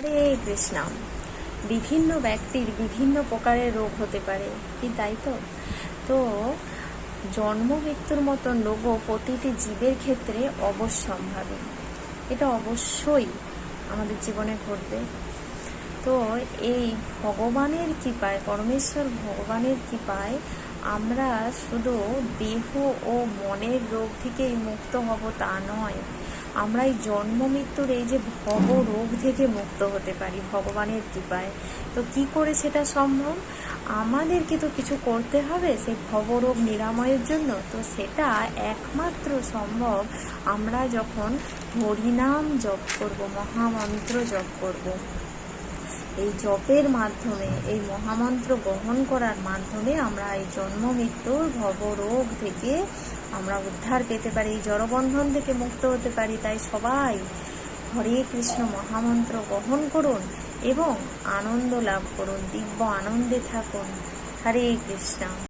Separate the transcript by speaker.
Speaker 1: হরে কৃষ্ণ। বিভিন্ন ব্যক্তির বিভিন্ন প্রকারের রোগ হতে পারে, কি তাই তো? তো জন্ম মৃত্যুর মতন রোগও প্রতিটি জীবের ক্ষেত্রে অবশ্যম্ভাবী। এটা অবশ্যই আমাদের জীবনে ঘটবে। তো এই ভগবানের কৃপায়, পরমেশ্বর ভগবানের কৃপায় আমরা শুধু দেহ ও মনের রোগ থেকেই মুক্ত হব তা নয়। আমরা এই জন্ম মৃত্যুর এই যে ভব রোগ থেকে মুক্ত হতে পারি ভগবানের কৃপায়। তো কি করে সেটা সম্ভব? আমাদেরকে তো কিছু করতে হবে সেই ভবরোগ নিরাময়ের জন্য। তো সেটা একমাত্র সম্ভব আমরা যখন হরিনাম জপ করব, মহামন্ত্র জপ করব। এই জপের মাধ্যমে, এই মহামন্ত্র গ্রহণ করার মাধ্যমে আমরা এই জন্ম মৃত্যুর ভবরোগ থেকে আমরা উদ্ধার পেতে পারি, জড়বন্ধন থেকে মুক্ত হতে পারি, তাই সবাই হরে কৃষ্ণ মহামন্ত্র গ্রহণ করুন এবং আনন্দ লাভ করুন, দিব্য আনন্দে থাকুন। হরে কৃষ্ণ।